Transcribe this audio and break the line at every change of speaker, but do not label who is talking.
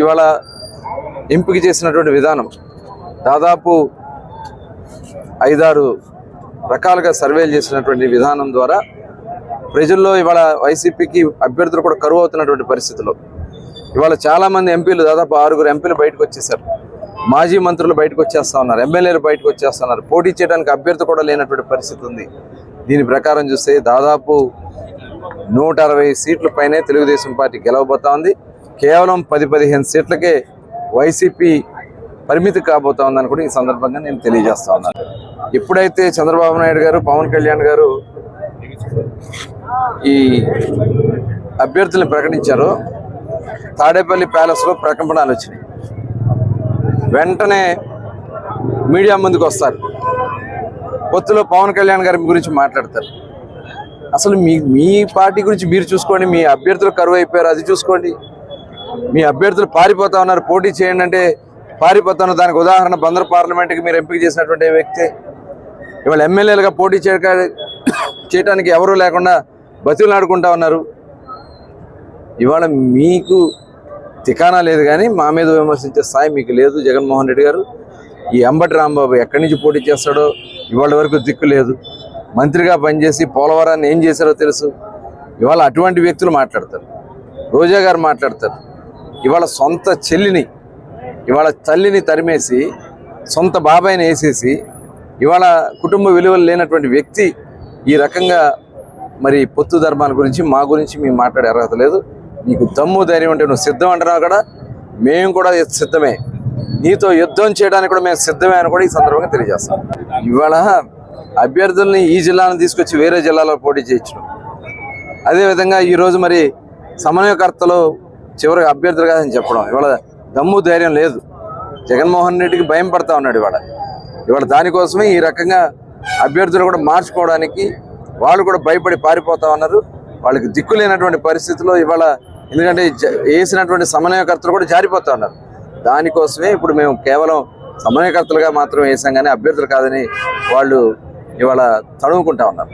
ఇవాళ ఎంపిక చేసినటువంటి విధానం దాదాపు ఐదారు రకాలుగా సర్వేలు చేసినటువంటి విధానం ద్వారా ప్రజల్లో ఇవాళ వైసీపీకి అభ్యర్థులు కూడా కరువు అవుతున్నటువంటి పరిస్థితులు ఇవాళ చాలా మంది ఎంపీలు దాదాపు ఆరుగురు ఎంపీలు బయటకు వచ్చేసారు. మాజీ మంత్రులు బయటకు వచ్చేస్తా ఉన్నారు. ఎమ్మెల్యేలు బయటకు వచ్చేస్తున్నారు పోటీ చేయడానికి అభ్యర్థి కూడా లేనటువంటి పరిస్థితి ఉంది. దీని ప్రకారం చూస్తే దాదాపు నూట అరవై సీట్ల పైనే తెలుగుదేశం పార్టీ గెలవబోతా ఉంది. కేవలం పది పదిహేను సీట్లకే వైసీపీ పరిమితి కాబోతా ఉందని కూడా ఈ సందర్భంగా నేను తెలియజేస్తా ఉన్నాను. ఎప్పుడైతే చంద్రబాబు నాయుడు గారు పవన్ కళ్యాణ్ గారు ఈ అభ్యర్థులను ప్రకటించారో. తాడేపల్లి ప్యాలెస్లో ప్రకంపనలు వచ్చినాయి. వెంటనే మీడియా ముందుకు వస్తారు. పొత్తులో పవన్ కళ్యాణ్ గారి గురించి మాట్లాడతారు. అసలు మీ మీ పార్టీ గురించి మీరు చూసుకోండి మీ అభ్యర్థులు కరువు అయిపోయారు అది చూసుకోండి. మీ అభ్యర్థులు పారిపోతా ఉన్నారు. పోటీ చేయండి అంటే పారిపోతాను. దానికి ఉదాహరణ బందర్ పార్లమెంట్కి మీరు ఎంపిక చేసినటువంటి వ్యక్తి ఇవాళ ఎమ్మెల్యేలుగా పోటీ చేయక చేయడానికి ఎవరూ లేకుండా బతులు ఆడుకుంటా ఉన్నారు. ఇవాళ మీకు తికానా లేదు కానీ మా మీద విమర్శించే స్థాయి మీకు లేదు. జగన్మోహన్ రెడ్డి గారు ఈ అంబటి రాంబాబు ఎక్కడి నుంచి పోటీ చేస్తాడో ఇవాళ వరకు దిక్కు లేదు. మంత్రిగా పనిచేసి పోలవరాన్ని ఏం చేశారో తెలుసు. ఇవాళ అటువంటి వ్యక్తులు మాట్లాడతారు. రోజా గారు మాట్లాడతారు. ఇవాళ సొంత చెల్లిని ఇవాళ తల్లిని తరిమేసి సొంత బాబాయిని వేసేసి ఇవాళ కుటుంబ విలువలు లేనటువంటి వ్యక్తి ఈ రకంగా మరి పొత్తు ధర్మాల గురించి మా గురించి మేము మాట్లాడే అర్హత లేదు. నీకు దమ్ము ధైర్యం అంటే నువ్వు సిద్ధం అంటున్నావు కూడా మేము కూడా సిద్ధమే. నీతో యుద్ధం చేయడానికి కూడా మేము సిద్ధమే అని కూడా ఈ సందర్భంగా తెలియజేస్తాం. ఇవాళ అభ్యర్థుల్ని ఈ జిల్లాను తీసుకొచ్చి వేరే జిల్లాలో పోటీ చేయించడం. అదేవిధంగా ఈరోజు మరి సమన్వయకర్తలు చివరికి అభ్యర్థులు కాదని చెప్పడం. ఇవాళ దమ్ము ధైర్యం లేదు. జగన్మోహన్ రెడ్డికి భయం పడతా ఉన్నాడు ఇవాళ. ఇవాళ దానికోసమే ఈ రకంగా అభ్యర్థులు కూడా మార్చుకోవడానికి వాళ్ళు కూడా భయపడి పారిపోతా ఉన్నారు. వాళ్ళకి దిక్కు లేనటువంటి పరిస్థితిలో ఇవాళ ఎందుకంటే వేసినటువంటి సమన్వయకర్తలు కూడా జారిపోతా ఉన్నారు. దానికోసమే ఇప్పుడు మేము కేవలం సమన్వయకర్తలుగా మాత్రం వేసాం కానీ అభ్యర్థులు కాదని వాళ్ళు ఇవాళ తడుముకుంటా ఉన్నారు.